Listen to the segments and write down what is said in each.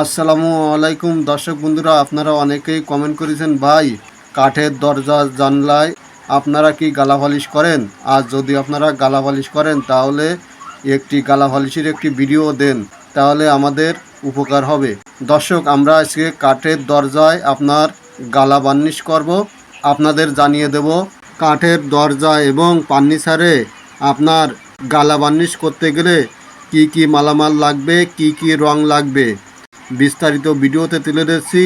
আসসালামু আলাইকুম। দর্শক বন্ধুরা, আপনারা অনেকেই কমেন্ট করেছেন, ভাই, কাঠের দরজা, জানলায় আপনারা কি গালা পালিশ করেন? আর যদি আপনারা গালা পালিশ করেন, তাহলে একটি গালা পালিশের একটি ভিডিও দেন, তাহলে আমাদের উপকার হবে। দর্শক, আমরা আজকে কাঠের দরজায় আপনার গালা বার্নিশ করব। আপনাদের জানিয়ে দেব, কাঠের দরজা এবং ফার্নিচারে আপনার গালা বার্নিশ করতে গেলে কি কি মালামাল লাগবে, কি কি রং লাগবে। বিস্তারিত ভিডিওতে তুলে দিচ্ছি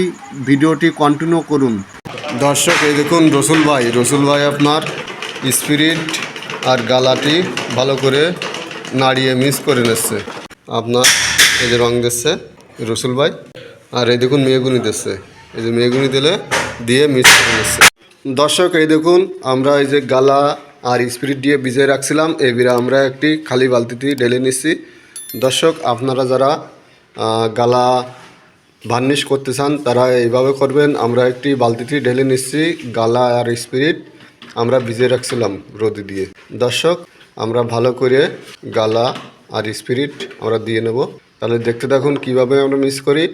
ভিডিওটি কন্টিনিউ করুন। দর্শক, এই দেখুন রসুল ভাই। রসুল ভাই আপনার স্পিরিট আর গালাটি ভালো করে নাড়িয়ে মিক্স করে নিচ্ছে। আপনার এই যে রং দিচ্ছে রসুল ভাই, আর এই দেখুন মেয়েগুনি দিচ্ছে। এই যে মেয়েগুনি দিলে দিয়ে মিক্স করে নিচ্ছে। দর্শক, এই দেখুন আমরা এই যে গালা আর স্পিরিট দিয়ে ভিজিয়ে রাখছিলাম। এই বিরা আমরা একটি খালি বালতিতে ঢেলে নিচ্ছি। দর্শক, আপনারা যারা গালা ভার্নিশ করতে চান, তারা এইভাবে করবেন। আমরা একটি বালতিতে ঢেলে নিচ্ছি, গালা আর স্পিরিট আমরা ভিজিয়ে রাখছিলাম রোদে দিয়ে। দর্শক, আমরা ভালো করে গালা আর স্পিরিট আমরা দিয়ে নেব। তাহলে দেখতে দেখুন কীভাবে আমরা মিস করি,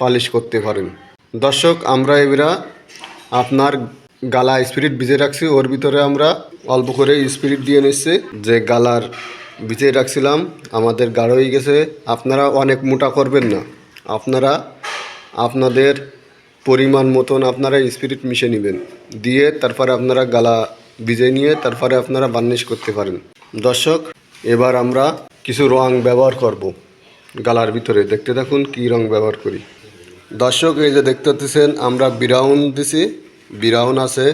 পালিশ করতে পারেন। দর্শক, আমরা এবারা আপনার গালা স্পিরিট ভিজে রাখছি। ওর ভিতরে আমরা অল্প করে স্পিরিট দিয়ে নিচ্ছি। যে গালার ভিজে রাখছিলাম, আমাদের গাঢ় হয়ে গেছে, আপনারা অনেক মোটা করবেন না। আপনারা আপনাদের পরিমাণ মতন আপনারা স্পিরিট মিশে নেবেন। দিয়ে তারপরে আপনারা গালা ভিজে নিয়ে তারপরে আপনারা বার্নিশ করতে পারেন। দর্শক, এবার আমরা কিছু রং ব্যবহার করব গালার ভিতরে। দেখতে দেখুন কী রং ব্যবহার করি। দর্শক, এই যে দেখতে পাচ্ছেন, আমরা বিরাউন দিছি বিরাউন আছে।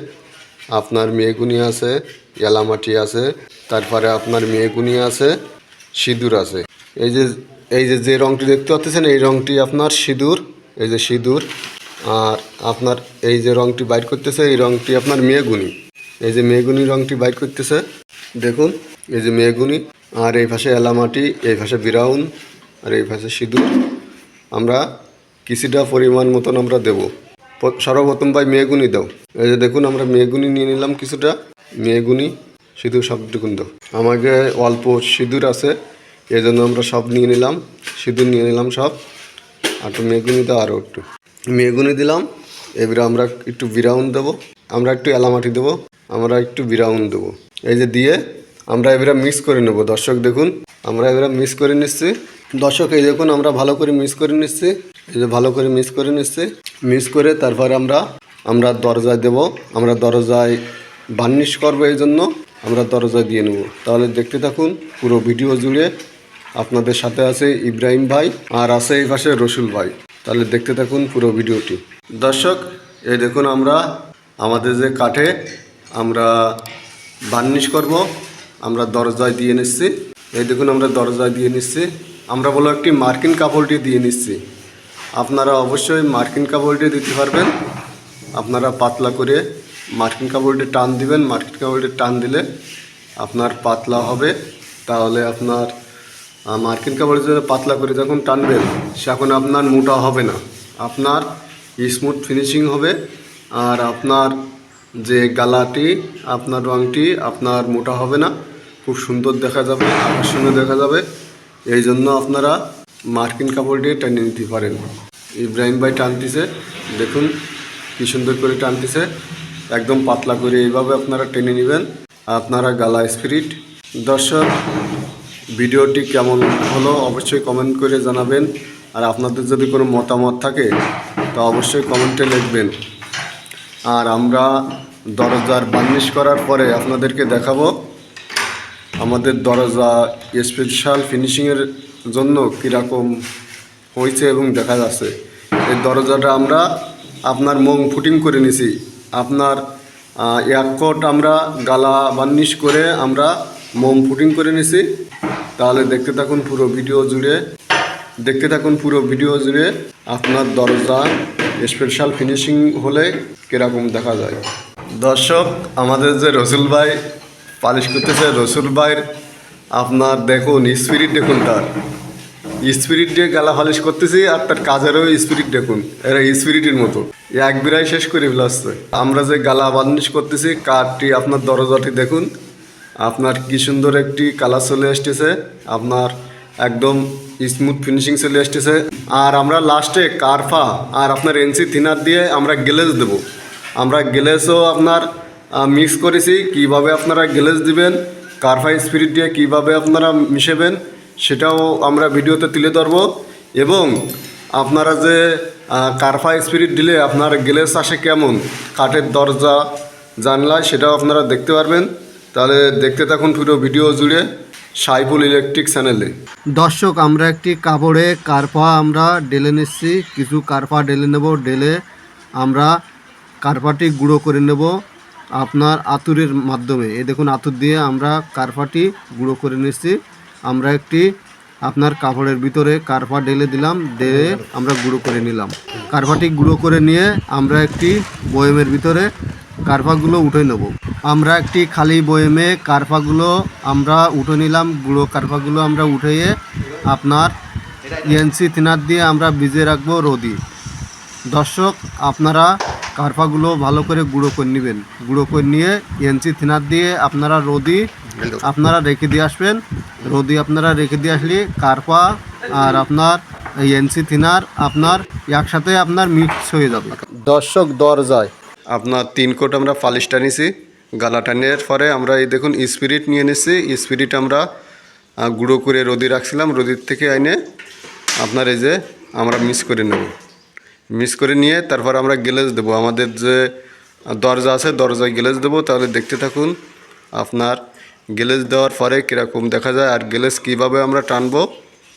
আপনার মেয়েগুনি আছে এলামাটি আছে, তারপরে আপনার মেয়েগুনি আছে, সিঁদুর আছে। এই যে এই যে যে রঙটি দেখতে পাচ্ছেন এই রংটি আপনার সিঁদুর, এই যে সিঁদুর। আর আপনার এই যে রংটি বাইর করতেছে, এই রংটি আপনার মেয়েগুনি এই যে মেয়েগুনি রংটি বাইর করতেছে, দেখুন, এই যে মেয়েগুনি আর এই পাশে এলামাটি এই পাশে বিরাউন, আর এই পাশে সিঁদুর। আমরা কিছুটা পরিমাণ মতন আমরা দেব। সর্বপ্রথম ভাই মেয়েগুনি দাও। এই যে দেখুন, আমরা মেয়েগুনি নিয়ে নিলাম কিছুটা। মেয়েগুনি, সিঁদুর সবটুকুন দাও। আমাকে অল্প সিঁদুর আছে, এই জন্য আমরা সব নিয়ে নিলাম। সিঁদুর নিয়ে নিলাম সব। আর একটু মেয়েগুনি দাও আরও একটু। মেয়েগুনি দিলাম, এবারে আমরা একটু বিরাউন দেবো। আমরা একটু এলামাটি দেবো, আমরা একটু বিরাউন দেবো। এই যে দিয়ে আমরা এবারে মিক্স করে নেব। দর্শক দেখুন, আমরা এবারে মিক্স করে নিচ্ছি। দর্শক, এই দেখুন, আমরা ভালো করে মিক্স করে নিচ্ছি। এই যে ভালো করে মিক্স করে নিচ্ছি। মিক্স করে তারপরে আমরা আমরা দরজায় দেব, আমরা দরজায় বার্নিশ করব এই জন্য, আমরা দরজায় দিয়ে নেব। তাহলে দেখতে থাকুন, পুরো ভিডিও জুড়ে আপনাদের সাথে আছে ইব্রাহিম ভাই আর আছে এই পাশে রসুল ভাই। তাহলে দেখতে থাকুন পুরো ভিডিওটি। দর্শক, এই দেখুন আমরা, আমাদের যে কাঠে আমরা বার্নিশ করব, আমরা দরজায় দিয়ে নিচ্ছি। এই দেখুন, আমরা দরজায় দিয়ে নিচ্ছি। আমরা বলো একটি মার্কিন কাপড়টি দিয়ে নিচ্ছি। আপনারা অবশ্যই মার্কিন কাপড়টি দিতে পারবেন। আপনারা পাতলা করে মার্কিন কাপড়টি টান দিবেন। মার্কিন কাপড়টি টান দিলে আপনার পাতলা হবে। তাহলে আপনার মার্কিন কাপড় যে পাতলা করে যখন টানবেন, সেখন আপনার মোটা হবে না। আপনার স্মুথ ফিনিশিং হবে। আর আপনার যে গালাটি, আপনার রঙটি আপনার মোটা হবে না। খুব সুন্দর দেখা যাবে, আকর্ষণীয় দেখা যাবে। এই জন্য আপনারা মার্কিন কাপড় দিয়ে টেনে নিতে পারেন। ইব্রাহিম ভাই টানতেছে। দেখুন কি সুন্দর করে টানতেছে। একদম পাতলা করে এইভাবে আপনারা টেনে নেবেন। আপনারা গালা স্পিরিট। দর্শক, ভিডিওটি কেমন হলো অবশ্যই কমেন্ট করে জানাবেন। আর আপনাদের যদি কোনো মতামত থাকে, তা অবশ্যই কমেন্টে লিখবেন। আর আমরা দরজার বার্নিশ করার পরে আপনাদেরকে দেখাবো আমাদের দরজা স্পেশাল ফিনিশিংয়ের জন্য কীরকম হয়েছে এবং দেখা যাচ্ছে। এই দরজাটা আমরা আপনার মোম ফুটিং করে নিছি। আপনার আহ, এক কোট আমরা গালা বার্নিশ করে আমরা মোম ফুটিং করে নিছি। তাহলে দেখতে থাকুন পুরো ভিডিও জুড়ে। দেখতে থাকুন পুরো ভিডিও জুড়ে আপনার দরজা স্পেশাল ফিনিশিং হলে কীরকম দেখা যায়। দর্শক আমাদের যে রসুল ভাই পালিশ করতেছে রসুল ভাইয়ের আপনার দেখুন স্পিরিট দেখুন তার। স্পিরিট দিয়ে গালা পালিশ করতেছি আর তার কাজেরও স্পিরিট দেখুন। এরা স্পিরিটের মতো। এক বিরাই শেষ করে ফেলাচ্ছে আমরা যে গালা বার্নিশ করতেছি কারটি আপনার দরজাটি দেখুন। আপনার কি সুন্দর একটি কালার চলে আসতেছে। আপনার একদম স্মুথ ফিনিশিং চলে আসতেছে। আর আমরা লাস্টে কারফা আর আপনার এনসি থিনার দিয়ে আমরা গ্লেজ দেব। আমরা গ্লেসও আপনার মিক্স করেছি। কীভাবে আপনারা গ্লেজ দিবেন, কারফা স্পিরিট দিয়ে কীভাবে আপনারা মিশাবেন সেটাও আমরা ভিডিওতে তুলে ধরবো। এবং আপনারা যে কারফা স্পিরিট দিলে আপনার গ্লেস আসে কেমন? কাঠের দরজা, জানলা, সেটাও আপনারা দেখতে পারবেন। তাহলে দেখতে থাকুন পুরো ভিডিও জুড়ে সাইফুল ইলেকট্রিক চ্যানেলে। দর্শক, আমরা একটি কাপড়ে কারপা আমরা ডেলে নিচ্ছি। কিছু কারপা ডেলে নেব ডেলে আমরা কারপাটি গুঁড়ো করে নেব আপনার আতুরের মাধ্যমে। এ দেখুন, আতুর দিয়ে আমরা কারপাটি গুঁড়ো করে নিচ্ছি। আমরা একটি আপনার কাপড়ের ভিতরে কারপা ঢেলে দিলাম, দিয়ে আমরা গুঁড়ো করে নিলাম। কারপাটি গুঁড়ো করে নিয়ে আমরা একটি বয়েমের ভিতরে কারপাগুলো উঠে নেব। আমরা একটি খালি বয়েমে কারপাগুলো আমরা উঠে নিলাম, গুঁড়ো কারপাগুলো আমরা উঠিয়ে আপনার ইএনসি থিনার দিয়ে আমরা ভিজে রাখব রোদি। দর্শক, আপনারা কারপাগুলো ভালো করে গুঁড়ো করে নেবেন। গুঁড়ো করে নিয়ে এনসি থিনার দিয়ে আপনারা রোদি আপনারা রেখে দিয়ে আসবেন রোদি আপনারা রেখে দিয়ে আসলে কারপা আর আপনার এনসি থিনার আপনার একসাথে আপনার মিক্স হয়ে যাবে। দর্শক দরজায় আপনার তিন কোট আমরা পালিশটা নিছি গালাটা নেওয়ার পরে আমরা এই দেখুন স্পিরিট নিয়ে নিছি স্পিরিট আমরা গুঁড়ো করে রোদি রাখছিলাম রোদির থেকে এনে আপনার এই যে আমরা মিক্স করে নেব। মিক্স করে নিয়ে তারপর আমরা গ্লেজ দেবো। আমাদের যে দরজা আছে দরজায় গ্লেজ দেবো। তাহলে দেখতে থাকুন আপনার গ্লেজ দেওয়ার পরে কীরকম দেখা যায় আর গ্লেজ কীভাবে আমরা টানবো,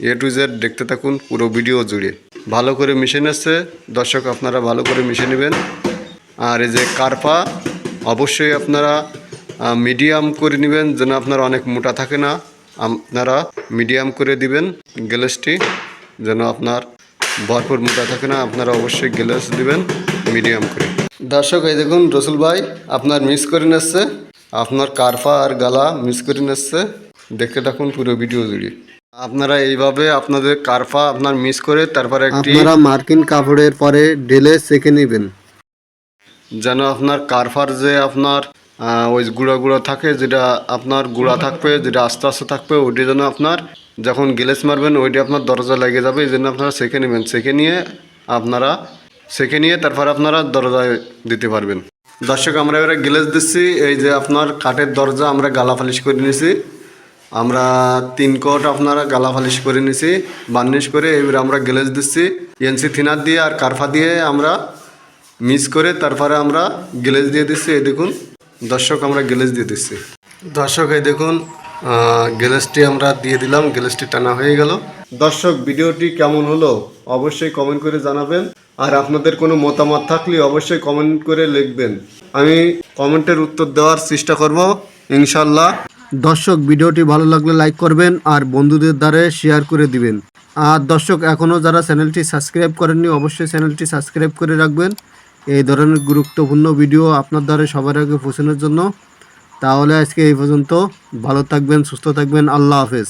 এ টু জেড দেখতে থাকুন পুরো ভিডিও জুড়ে। ভালো করে মিশে নিচ্ছে দর্শক আপনারা ভালো করে মিশে নেবেন। আর এই যে কার্পা, অবশ্যই আপনারা মিডিয়াম করে নেবেন যেন আপনার অনেক মোটা থাকে না। আপনারা মিডিয়াম করে দিবেন গ্যালেসটি যেন আপনার ভরপুর মোটা থাকে না। আপনারা অবশ্যই গ্যালেস দিবেন মিডিয়াম করে। দর্শক, এই দেখুন রসুল ভাই, আপনার মিস করে নিচ্ছে। আপনার কারফা আর গালা মিস করে নিচ্ছে। দেখতে থাকুন পুরো ভিডিও জুড়ে। আপনারা এইভাবে আপনাদের কারফা আপনার মিস করে তারপরে আপনারা মার্কিন কাপড়ের পরে ঢেলে সেকে নেবেন। যেন আপনার কারফার যে আপনার ওই গুঁড়া গুঁড়া থাকে যেটা আপনার গুঁড়া থাকবে যেটা আস্তে আস্তে থাকবে ওইটা যেন আপনার যখন গিলেস মারবেন ওইটা আপনার দরজা লেগে যাবে এই জন্য আপনারা সেকে নেবেন। সেকে নিয়ে আপনারা সেকে নিয়ে তারপর আপনারা দরজায় দিতে পারবেন। দর্শক, আমরা এবারে গিলেস দিচ্ছি। এই যে আপনার কাঠের দরজা, আমরা গালা ফালিশ করে নিয়েছি আমরা তিন কোট আপনারা গালা ফালিশ করে নিয়েছি বার্নিশ করে এবারে আমরা গ্লেজ দিচ্ছি। এনসি থিনার দিয়ে আর কারফা দিয়ে আমরা মিক্স করে তারপরে আমরা গ্লেজ দিয়ে দিচ্ছি। এই দেখুন, দর্শক, আমরা গ্লেজ দিয়ে দিচ্ছি। দর্শক, এই দেখুন গ্যালেসটি আমরা দিয়ে দিলাম। গ্যালেসটি টানা হয়ে গেল। দর্শক, ভিডিওটি কেমন হলো? অবশ্যই কমেন্ট করে জানাবেন। আর আপনাদের কোনো মতামত থাকলে অবশ্যই কমেন্ট করে লিখবেন। আমি কমেন্টের উত্তর দেওয়ার চেষ্টা করব ইনশাল্লাহ দর্শক, ভিডিওটি ভালো লাগলে লাইক করবেন আর বন্ধুদের দ্বারা শেয়ার করে দিবেন। আর দর্শক, এখনও যারা চ্যানেলটি সাবস্ক্রাইব করেননি, অবশ্যই চ্যানেলটি সাবস্ক্রাইব করে রাখবেন। এই ধরনের গুরুত্বপূর্ণ ভিডিও আপনার দ্বারা সবার আগে পৌঁছানোর জন্য। তাহলে আজকে এই পর্যন্ত। ভালো থাকবেন, সুস্থ থাকবেন। আল্লাহ হাফেজ।